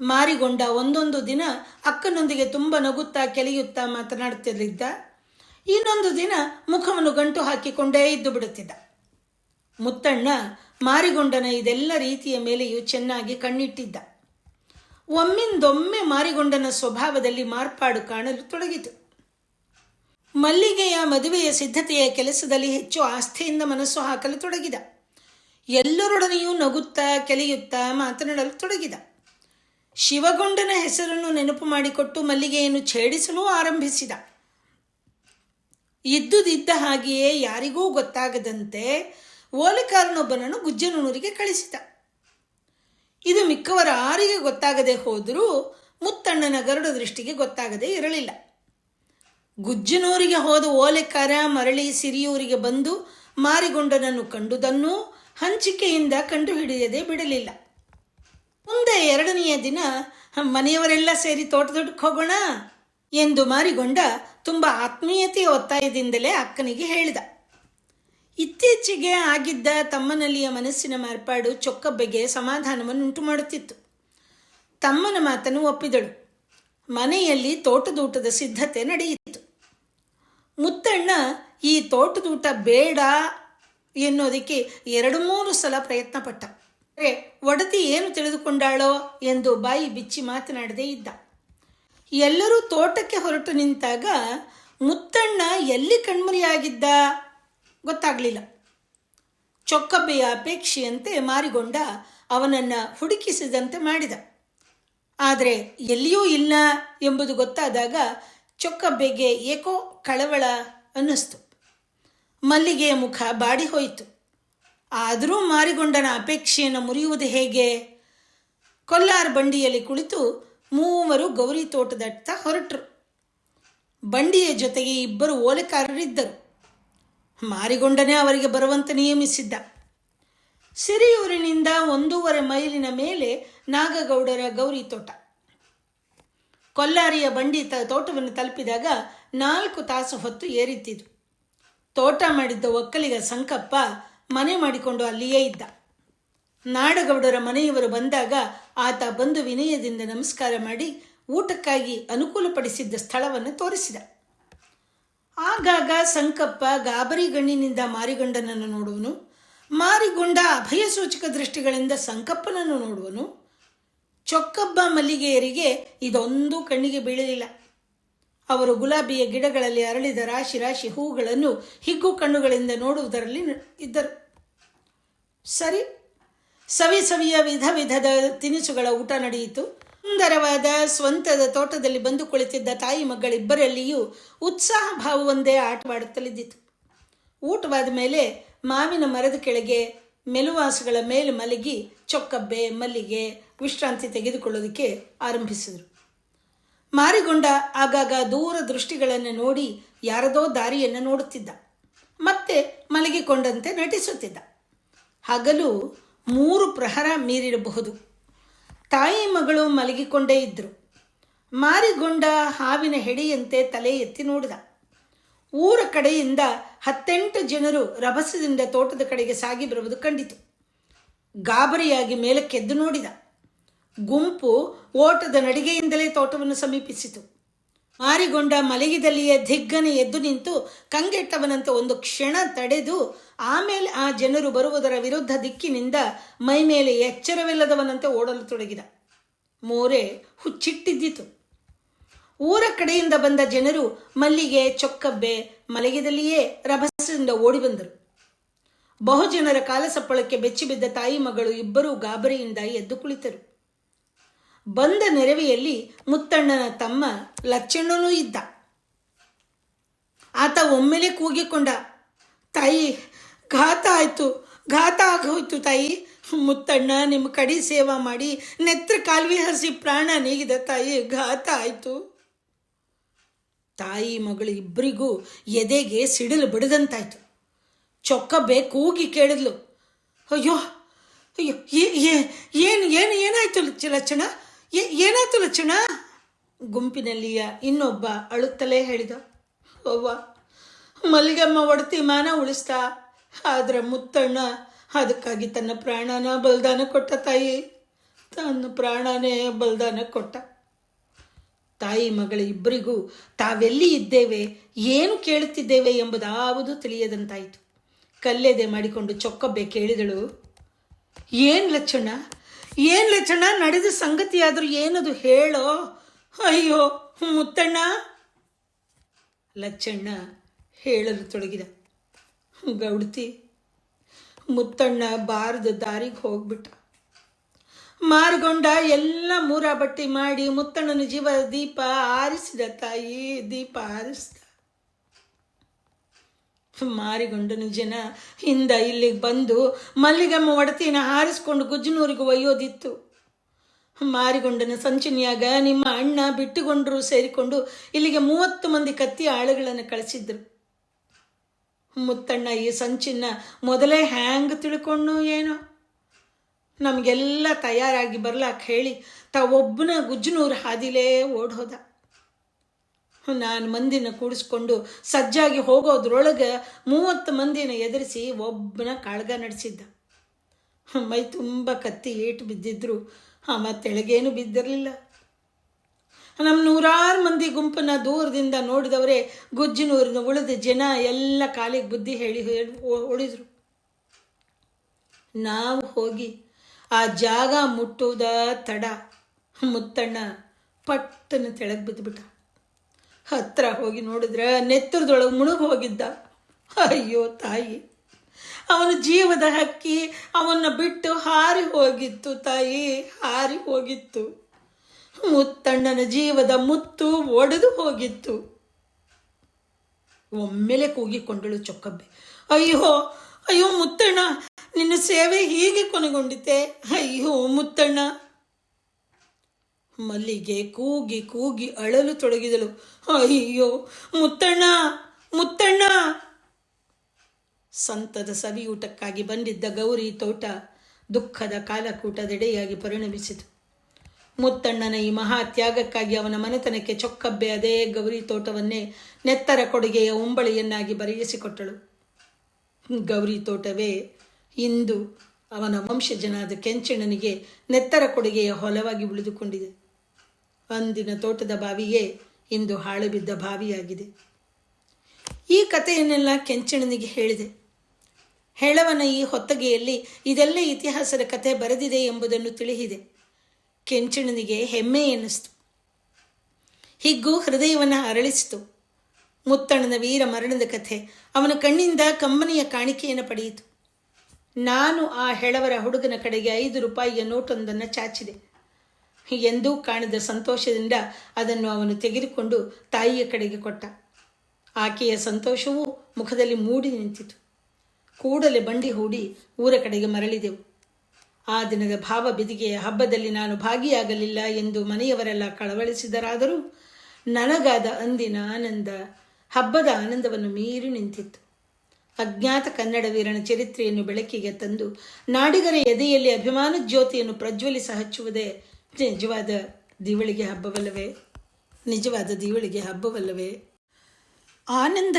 ಮಾರಿಗೊಂಡ ಒಂದೊಂದು ದಿನ ಅಕ್ಕನೊಂದಿಗೆ ತುಂಬ ನಗುತ್ತಾ ಕೆಲೆಯುತ್ತಾ ಮಾತನಾಡುತ್ತಿರಲಿದ್ದ ಇನ್ನೊಂದು ದಿನ ಮುಖವನ್ನು ಗಂಟು ಹಾಕಿಕೊಂಡೇ ಇದ್ದು ಬಿಡುತ್ತಿದ್ದ. ಮುತ್ತಣ್ಣ ಮಾರಿಗೊಂಡನ ಇದೆಲ್ಲ ರೀತಿಯ ಮೇಲೆಯೂ ಚೆನ್ನಾಗಿ ಕಣ್ಣಿಟ್ಟಿದ್ದ. ಒಮ್ಮಿಂದೊಮ್ಮೆ ಮಾರಿಗೊಂಡನ ಸ್ವಭಾವದಲ್ಲಿ ಮಾರ್ಪಾಡು ಕಾಣಲು ತೊಡಗಿತು. ಮಲ್ಲಿಗೆಯ ಮದುವೆಯ ಸಿದ್ಧತೆಯ ಕೆಲಸದಲ್ಲಿ ಹೆಚ್ಚು ಆಸ್ಥೆಯಿಂದ ಮನಸ್ಸು ಹಾಕಲು ತೊಡಗಿದ. ಎಲ್ಲರೊಡನೆಯೂ ನಗುತ್ತಾ ಕೆಲೆಯುತ್ತಾ ಮಾತನಾಡಲು ತೊಡಗಿದ. ಶಿವಗೊಂಡನ ಹೆಸರನ್ನು ನೆನಪು ಮಾಡಿಕೊಟ್ಟು ಮಲ್ಲಿಗೆಯನ್ನು ಛೇಡಿಸಲು ಆರಂಭಿಸಿದ. ಇದ್ದುದಿದ್ದ ಹಾಗೆಯೇ ಯಾರಿಗೂ ಗೊತ್ತಾಗದಂತೆ ಓಲೆಕಾರನೊಬ್ಬನನ್ನು ಗುಜ್ಜನೂರಿಗೆ ಕಳಿಸಿದ. ಇದು ಮಿಕ್ಕವರ ಆರಿಗೆ ಗೊತ್ತಾಗದೆ ಹೋದರೂ ಮುತ್ತಣ್ಣನ ಗರುಡ ದೃಷ್ಟಿಗೆ ಗೊತ್ತಾಗದೆ ಇರಲಿಲ್ಲ. ಗುಜ್ಜನೂರಿಗೆ ಹೋದ ಓಲೆಕಾರ ಮರಳಿ ಸಿರಿಯೂರಿಗೆ ಬಂದು ಮಾರಿಗೊಂಡನನ್ನು ಕಂಡುದನ್ನೂ ಹಂಚಿಕೆಯಿಂದ ಕಂಡುಹಿಡಿಯದೆ ಬಿಡಲಿಲ್ಲ. ಮುಂದೆ ಎರಡನೆಯ ದಿನ ಮನೆಯವರೆಲ್ಲ ಸೇರಿ ತೋಟದೊಡ್ಡಕ್ಕೆ ಹೋಗೋಣ ಎಂದು ಮಾರಿಗೊಂಡ ತುಂಬ ಆತ್ಮೀಯತೆಯ ಒತ್ತಾಯದಿಂದಲೇ ಅಕ್ಕನಿಗೆ ಹೇಳಿದ. ಇತ್ತೀಚೆಗೆ ಆಗಿದ್ದ ತಮ್ಮನಲ್ಲಿಯ ಮನಸ್ಸಿನ ಮಾರ್ಪಾಡು ಚೊಕ್ಕಬ್ಬೆಗೆ ಸಮಾಧಾನವನ್ನುಂಟು ಮಾಡುತ್ತಿತ್ತು. ತಮ್ಮನ ಮಾತನ್ನು ಒಪ್ಪಿದಳು. ಮನೆಯಲ್ಲಿ ತೋಟದೂಟದ ಸಿದ್ಧತೆ ನಡೆಯಿತು. ಮುತ್ತಣ್ಣ, ಈ ತೋಟದೂಟ ಬೇಡ ಎನ್ನುವುದಕ್ಕೆ ಎರಡು ಮೂರು ಸಲ ಪ್ರಯತ್ನ ಪಟ್ಟ ಒಡತಿ ಏನು ತಿಳಿದುಕೊಂಡಾಳೋ ಎಂದು ಬಾಯಿ ಬಿಚ್ಚಿ ಮಾತನಾಡದೇ ಇದ್ದ. ಎಲ್ಲರೂ ತೋಟಕ್ಕೆ ಹೊರಟು ನಿಂತಾಗ ಮುತ್ತಣ್ಣ ಎಲ್ಲಿ ಕಣ್ಮರಿಯಾಗಿದ್ದ ಗೊತ್ತಾಗಲಿಲ್ಲ. ಚೊಕ್ಕಬ್ಬೆಯ ಅಪೇಕ್ಷೆಯಂತೆ ಮಾರಿಗೊಂಡ ಅವನನ್ನು ಹುಡುಕಿಸಿದಂತೆ ಮಾಡಿದ. ಆದರೆ ಎಲ್ಲಿಯೂ ಇಲ್ಲ ಎಂಬುದು ಗೊತ್ತಾದಾಗ ಚೊಕ್ಕಬ್ಬೆಗೆ ಏಕೋ ಕಳವಳ ಅನ್ನಿಸ್ತು. ಮಲ್ಲಿಗೆಯ ಮುಖ ಬಾಡಿ ಹೋಯಿತು. ಆದರೂ ಮಾರಿಗೊಂಡನ ಅಪೇಕ್ಷೆಯನ್ನು ಮುರಿಯುವುದು ಹೇಗೆ? ಕೊಲ್ಲಾರ್ ಬಂಡಿಯಲ್ಲಿ ಕುಳಿತು ಮೂವರು ಗೌರಿ ತೋಟದತ್ತ ಹೊರಟರು. ಬಂಡಿಯ ಜೊತೆಗೆ ಇಬ್ಬರು ಓಲೆಕಾರರಿದ್ದರು. ಮಾರಿಗೊಂಡನೇ ಅವರಿಗೆ ಬರುವಂತೆ ನಿಯಮಿಸಿದ್ದ. ಸಿರಿಯೂರಿನಿಂದ ಒಂದೂವರೆ ಮೈಲಿನ ಮೇಲೆ ನಾಗಗೌಡರ ಗೌರಿ ತೋಟ. ಕೊಲ್ಲಾರಿಯ ಬಂಡಿ ತೋಟವನ್ನು ತಲುಪಿದಾಗ ನಾಲ್ಕು ತಾಸು ಹೊತ್ತು ಏರಿತ್ತಿದ್ದು. ತೋಟ ಮಾಡಿದ್ದ ಒಕ್ಕಲಿಗ ಸಂಕಪ್ಪ ಮನೆ ಮಾಡಿಕೊಂಡು ಅಲ್ಲಿಯೇ ಇದ್ದ. ನಾಡಗೌಡರ ಮನೆಯವರು ಬಂದಾಗ ಆತ ಬಂದು ವಿನಯದಿಂದ ನಮಸ್ಕಾರ ಮಾಡಿ ಊಟಕ್ಕಾಗಿ ಅನುಕೂಲಪಡಿಸಿದ್ದ ಸ್ಥಳವನ್ನು ತೋರಿಸಿದ. ಆಗಾಗ ಸಂಕಪ್ಪ ಗಾಬರಿ ಗಣ್ಣಿನಿಂದ ಮಾರಿಗೊಂಡನನ್ನು ನೋಡುವನು. ಮಾರಿಗೊಂಡ ಅಭಯಸೂಚಕ ದೃಷ್ಟಿಗಳಿಂದ ಸಂಕಪ್ಪನನ್ನು ನೋಡುವನು. ಚೊಕ್ಕಬ್ಬ ಮಲ್ಲಿಗೆಯರಿಗೆ ಇದೊಂದು ಕಣ್ಣಿಗೆ ಬೀಳಲಿಲ್ಲ. ಅವರು ಗುಲಾಬಿಯ ಗಿಡಗಳಲ್ಲಿ ಅರಳಿದ ರಾಶಿ ರಾಶಿ ಹೂಗಳನ್ನು ಹಿಗ್ಗು ಕಣ್ಣುಗಳಿಂದ ನೋಡುವುದರಲ್ಲಿ ಇದ್ದರು. ಸರಿ ಸವಿ ಸವಿಯ ವಿಧ ವಿಧದ ತಿನಿಸುಗಳ ಊಟ ನಡೆಯಿತು. ಸುಂದರವಾದ ಸ್ವಂತದ ತೋಟದಲ್ಲಿ ಬಂದು ಕುಳಿತಿದ್ದ ತಾಯಿ ಮಗಳಿಬ್ಬರಲ್ಲಿಯೂ ಉತ್ಸಾಹ ಭಾವವೊಂದೇ ಆಟವಾಡುತ್ತಲಿದ್ದಿತು. ಊಟವಾದ ಮೇಲೆ ಮಾವಿನ ಮರದ ಕೆಳಗೆ ಮೆಲುವಾಸುಗಳ ಮೇಲೆ ಮಲಗಿ ಚೊಕ್ಕಬ್ಬೆ, ಮಲ್ಲಿಗೆ, ವಿಶ್ರಾಂತಿ ತೆಗೆದುಕೊಳ್ಳೋದಕ್ಕೆ ಆರಂಭಿಸಿದರು. ಮಾರಿಗೊಂಡ ಆಗಾಗ ದೂರ ದೃಷ್ಟಿಗಳನ್ನು ನೋಡಿ ಯಾರದೋ ದಾರಿಯನ್ನು ನೋಡುತ್ತಿದ್ದ. ಮತ್ತೆ ಮಲಗಿಕೊಂಡಂತೆ ನಟಿಸುತ್ತಿದ್ದ. ಹಗಲು ಮೂರು ಪ್ರಹರ ಮೀರಿರಬಹುದು. ತಾಯಿ ಮಗಳು ಮಲಗಿಕೊಂಡೇ ಇದ್ದರು ಮಾರಿಗೊಂಡ ಹಾವಿನ ಹೆಡೆಯಂತೆ ತಲೆ ಎತ್ತಿ ನೋಡಿದ. ಊರ ಕಡೆಯಿಂದ ಹತ್ತೆಂಟು ಜನರು ರಭಸದಿಂದ ತೋಟದ ಕಡೆಗೆ ಸಾಗಿ ಬರುವುದು ಕಂಡಿತು. ಗಾಬರಿಯಾಗಿ ಮೇಲಕ್ಕೆದ್ದು ನೋಡಿದ. ಗುಂಪು ಓಟದ ನಡಿಗೆಯಿಂದಲೇ ತೋಟವನ್ನು ಸಮೀಪಿಸಿತು. ಮಾರಿಗೊಂಡ ಮಲಗಿದಲ್ಲಿಯೇ ಧಿಗ್ಗನೆ ಎದ್ದು ನಿಂತು ಕಂಗೆಟ್ಟವನಂತೆ ಒಂದು ಕ್ಷಣ ತಡೆದು ಆಮೇಲೆ ಆ ಜನರು ಬರುವುದರ ವಿರುದ್ಧ ದಿಕ್ಕಿನಿಂದ ಮೈ ಮೇಲೆ ಎಚ್ಚರವಿಲ್ಲದವನಂತೆ ಓಡಲು ತೊಡಗಿದ. ಮೋರೆ ಹುಚ್ಚಿಟ್ಟಿದ್ದಿತು. ಊರ ಕಡೆಯಿಂದ ಬಂದ ಜನರು ಮಲ್ಲಿಗೆ, ಚೊಕ್ಕಬ್ಬೆ, ಮಲಗಿದಲ್ಲಿಯೇ ರಭಸದಿಂದ ಓಡಿ ಬಂದರು ಬಹುಜನರ ಕಾಲಸಪ್ಪಳಕ್ಕೆ ಬೆಚ್ಚಿಬಿದ್ದ ತಾಯಿ ಮಗಳು ಇಬ್ಬರೂ ಗಾಬರಿಯಿಂದ ಎದ್ದು ಕುಳಿತರು. ಬಂದ ನೆರವಿಯಲ್ಲಿ ಮುತ್ತಣ್ಣನ ತಮ್ಮ ಲಚ್ಚಣ್ಣನೂ ಇದ್ದ. ಆತ ಒಮ್ಮೆಲೆ ಕೂಗಿಕೊಂಡ, ತಾಯಿ, ಘಾತ ಆಯಿತು, ಘಾತ ಆಗೋಯ್ತು ತಾಯಿ. ಮುತ್ತಣ್ಣ ನಿಮ್ಮ ಕಡಿ ಸೇವಾ ಮಾಡಿ, ನೆತ್ರ ಕಾಲ್ವಿ ಹಸಿ ಪ್ರಾಣ ನೀಗಿದ ತಾಯಿ, ಘಾತ ಆಯಿತು. ತಾಯಿ ಮಗಳು ಇಬ್ಬರಿಗೂ ಎದೆಗೆ ಸಿಡಿಲು ಬಿಡದಂತಾಯ್ತು. ಚೊಕ್ಕಬ್ಬೆ ಕೂಗಿ ಕೇಳಿದ್ಲು, ಅಯ್ಯೋ ಅಯ್ಯೋ ಏನು ಏನು, ಏನಾಯ್ತು ಏ- ಏನಾಯ್ತು ಲಕ್ಷಣ ಗುಂಪಿನಲ್ಲಿಯ ಇನ್ನೊಬ್ಬ ಅಳುತ್ತಲೇ ಹೇಳಿದ, ಅವ್ವ, ಮಲ್ಲಿಗಮ್ಮ ಒಡತಿ ಮಾನ ಉಳಿಸ್ತಾ, ಆದ್ರೆ ಮುತ್ತಣ್ಣ ಅದಕ್ಕಾಗಿ ತನ್ನ ಪ್ರಾಣನ ಬಲಿದಾನ ಕೊಟ್ಟ ತಾಯಿ. ತನ್ನ ಪ್ರಾಣನೇ ಬಲಿದಾನ ಕೊಟ್ಟ. ತಾಯಿ ಮಗಳ ಇಬ್ಬರಿಗೂ ತಾವೆಲ್ಲಿ ಇದ್ದೇವೆ, ಏನು ಕೇಳುತ್ತಿದ್ದೇವೆ ಎಂಬುದಾವುದು ತಿಳಿಯದಂತಾಯಿತು. ಕಲ್ಲೆದೆ ಮಾಡಿಕೊಂಡು ಚೊಕ್ಕಬ್ಬೆ ಕೇಳಿದಳು, ಏನು ಲಕ್ಷಣ ಏನು ಲಕ್ಷಣ ನಡೆದ ಸಂಗತಿಯಾದರೂ ಏನದು ಹೇಳೋ? ಅಯ್ಯೋ, ಮುತ್ತಣ್ಣ. ಲಚ್ಚಣ್ಣ ಹೇಳಲು ತೊಡಗಿದ. ಗೌಡತಿ, ಮುತ್ತಣ್ಣ ಬಾರದ ದಾರಿಗೆ ಹೋಗ್ಬಿಟ್ಟ. ಮಾರ್ಗೊಂಡ ಎಲ್ಲ ಮೂರ ಬಟ್ಟಿ ಮಾಡಿ ಮುತ್ತಣ್ಣನ ಜೀವ ದೀಪ ಆರಿಸಿದ ತಾಯಿ, ದೀಪ ಆರಿಸಿದ ಮಾರಿಗೊಂಡನು ಜನ. ಹಿಂದ ಇಲ್ಲಿಗೆ ಬಂದು ಮಲ್ಲಿಗಮ್ಮ ಒಡತಿನ ಹಾರಿಸ್ಕೊಂಡು ಗುಜ್ಜನೂರಿಗೆ ಒಯ್ಯೋದಿತ್ತು. ಮಾರಿಗೊಂಡನ ಸಂಚಿನಿಯಾಗ ನಿಮ್ಮ ಅಣ್ಣ ಬಿಟ್ಟುಕೊಂಡ್ರು ಸೇರಿಕೊಂಡು ಇಲ್ಲಿಗೆ ಮೂವತ್ತು ಮಂದಿ ಕತ್ತಿ ಆಳುಗಳನ್ನು ಕಳಿಸಿದ್ರು. ಮುತ್ತಣ್ಣ ಈ ಸಂಚಿನ ಮೊದಲೇ ಹ್ಯಾಂಗ್ ತಿಳ್ಕೊಂಡು ಏನೋ. ನಮಗೆಲ್ಲ ತಯಾರಾಗಿ ಬರ್ಲಾಕ ಹೇಳಿ ತಾವೊಬ್ಬನ ಗುಜ್ಜನೂರು ಹಾದಿಲೇ ಓಡ್ ಹೋದ ನಾನು ಮಂದಿನ ಕೂಡಿಸ್ಕೊಂಡು ಸಜ್ಜಾಗಿ ಹೋಗೋದ್ರೊಳಗೆ ಮೂವತ್ತು ಮಂದಿನ ಎದುರಿಸಿ ಒಬ್ಬನ ಕಾಳ್ಗ ನಡೆಸಿದ್ದ. ಮೈ ತುಂಬ ಕತ್ತಿ ಏಟು ಬಿದ್ದಿದ್ರು. ಅವ ತೆಳಗೇನು ಬಿದ್ದಿರಲಿಲ್ಲ. ನಮ್ಮ ನೂರಾರು ಮಂದಿ ಗುಂಪನ್ನ ದೂರದಿಂದ ನೋಡಿದವರೇ ಗುಜ್ಜಿನೂರಿನ ಉಳಿದ ಜನ ಎಲ್ಲ ಕಾಲಿಗೆ ಬುದ್ಧಿ ಹೇಳಿ ಹೇಳಿ ಉಳಿದ್ರು ನಾವು ಹೋಗಿ ಆ ಜಾಗ ಮುಟ್ಟುವುದ ತಡ. ಮುತ್ತಣ್ಣ ಪಟ್ಟನ ತೆಳಗೆ ಬಿದ್ದುಬಿಟ್ಟ ಹತ್ರ ಹೋಗಿ ನೋಡಿದ್ರೆ ನೆತ್ತರದೊಳಗೆ ಮುಳುಗು ಹೋಗಿದ್ದ. ಅಯ್ಯೋ ತಾಯಿ, ಅವನ ಜೀವದ ಹಕ್ಕಿ ಅವನ್ನ ಬಿಟ್ಟು ಹಾರಿ ಹೋಗಿತ್ತು ತಾಯಿ, ಹಾರಿ ಹೋಗಿತ್ತು. ಮುತ್ತಣ್ಣನ ಜೀವದ ಮುತ್ತು ಒಡೆದು ಹೋಗಿತ್ತು. ಒಮ್ಮೆಲೆ ಕೂಗಿಕೊಂಡಳು ಚೊಕ್ಕಬ್ಬೆ. ಅಯ್ಯೋ ಅಯ್ಯೋ ಮುತ್ತಣ್ಣ, ನಿನ್ನ ಸೇವೆ ಹೀಗೆ ಕೊನೆಗೊಂಡಿತೆ. ಅಯ್ಯೋ ಮುತ್ತಣ್ಣ. ಮಲ್ಲಿಗೆ ಕೂಗಿ ಕೂಗಿ ಅಳಲು ತೊಡಗಿದಳು. ಅಯ್ಯೋ, ಮುತ್ತಣ್ಣ ಮುತ್ತಣ್ಣ! ಸಂತದ ಸವಿಯೂಟಕ್ಕಾಗಿ ಬಂದಿದ್ದ ಗೌರಿ ತೋಟ ದುಃಖದ ಕಾಲಕೂಟದೆಡೆಯಾಗಿ ಪರಿಣಮಿಸಿತು. ಮುತ್ತಣ್ಣನ ಈ ಮಹಾ ತ್ಯಾಗಕ್ಕಾಗಿ ಅವನ ಮನೆತನಕ್ಕೆ ಚೊಕ್ಕಬ್ಬೆ ಅದೇ ಗೌರಿ ತೋಟವನ್ನೇ ನೆತ್ತರ ಕೊಡುಗೆಯ ಉಂಬಳಿಯನ್ನಾಗಿ ಬರೆಯಿಸಿಕೊಟ್ಟಳು. ಗೌರಿ ತೋಟವೇ, ಇಂದು ಅವನ ವಂಶಜನಾದ ಕೆಂಚಣ್ಣನಿಗೆ ನೆತ್ತರ ಕೊಡುಗೆಯ ಹೊಲವಾಗಿ ಉಳಿದುಕೊಂಡಿದೆ. ಅಂದಿನ ತೋಟದ ಬಾವಿಯೇ ಇಂದು ಹಾಳು ಬಿದ್ದ ಬಾವಿಯಾಗಿದೆ. ಈ ಕಥೆಯನ್ನೆಲ್ಲ ಕೆಂಚಣನಿಗೆ ಹೇಳಿದೆ. ಹೇಳವನ ಈ ಹೊತ್ತಗೆಯಲ್ಲಿ ಇದೆಲ್ಲ ಇತಿಹಾಸದ ಕಥೆ ಬರೆದಿದೆ ಎಂಬುದನ್ನು ತಿಳಿಹಿದೆ. ಕೆಂಚಣನಿಗೆ ಹೆಮ್ಮೆ ಎನ್ನಿಸ್ತು ಹಿಗ್ಗು ಹೃದಯವನ್ನು ಅರಳಿಸಿತು. ಮುತ್ತಣ್ಣನ ವೀರ ಮರಣದ ಕಥೆ ಅವನ ಕಣ್ಣಿಂದ ಕಂಬನಿಯ ಕಾಣಿಕೆಯನ್ನು ಪಡೆಯಿತು. ನಾನು ಆ ಹೆಳವರ ಹುಡುಗನ ಕಡೆಗೆ ಐದು ರೂಪಾಯಿಯ ನೋಟೊಂದನ್ನು ಚಾಚಿದೆ. ಎಂದೂ ಕಾಣದ ಸಂತೋಷದಿಂದ ಅದನ್ನು ಅವನು ತೆಗೆದುಕೊಂಡು ತಾಯಿಯ ಕಡೆಗೆ ಕೊಟ್ಟ. ಆಕೆಯ ಸಂತೋಷವೂ ಮುಖದಲ್ಲಿ ಮೂಡಿ ನಿಂತಿತು. ಕೂಡಲೇ ಬಂಡಿ ಹೂಡಿ ಊರ ಕಡೆಗೆ ಮರಳಿದೆವು. ಆ ದಿನದ ಭಾವ ಬಿದಿಗೆಯ ಹಬ್ಬದಲ್ಲಿ ನಾನು ಭಾಗಿಯಾಗಲಿಲ್ಲ ಎಂದು ಮನೆಯವರೆಲ್ಲ ಕಳವಳಿಸಿದರಾದರೂ ನನಗಾದ ಅಂದಿನ ಆನಂದ, ಹಬ್ಬದ ಆನಂದವನ್ನು ಮೀರಿ ನಿಂತಿತ್ತು. ಅಜ್ಞಾತ ಕನ್ನಡ ವೀರನ ಚರಿತ್ರೆಯನ್ನು ಬೆಳಕಿಗೆ ತಂದು ನಾಡಿಗರ ಎದೆಯಲ್ಲಿ ಅಭಿಮಾನ ಜ್ಯೋತಿಯನ್ನು ಪ್ರಜ್ವಲಿಸ ಹಚ್ಚುವುದೇ ನಿಜವಾದ ದೀವಳಿಗೆ ಹಬ್ಬವಲ್ಲವೇ? ನಿಜವಾದ ದೀವಳಿಗೆ ಹಬ್ಬವಲ್ಲವೇ? ಆನಂದ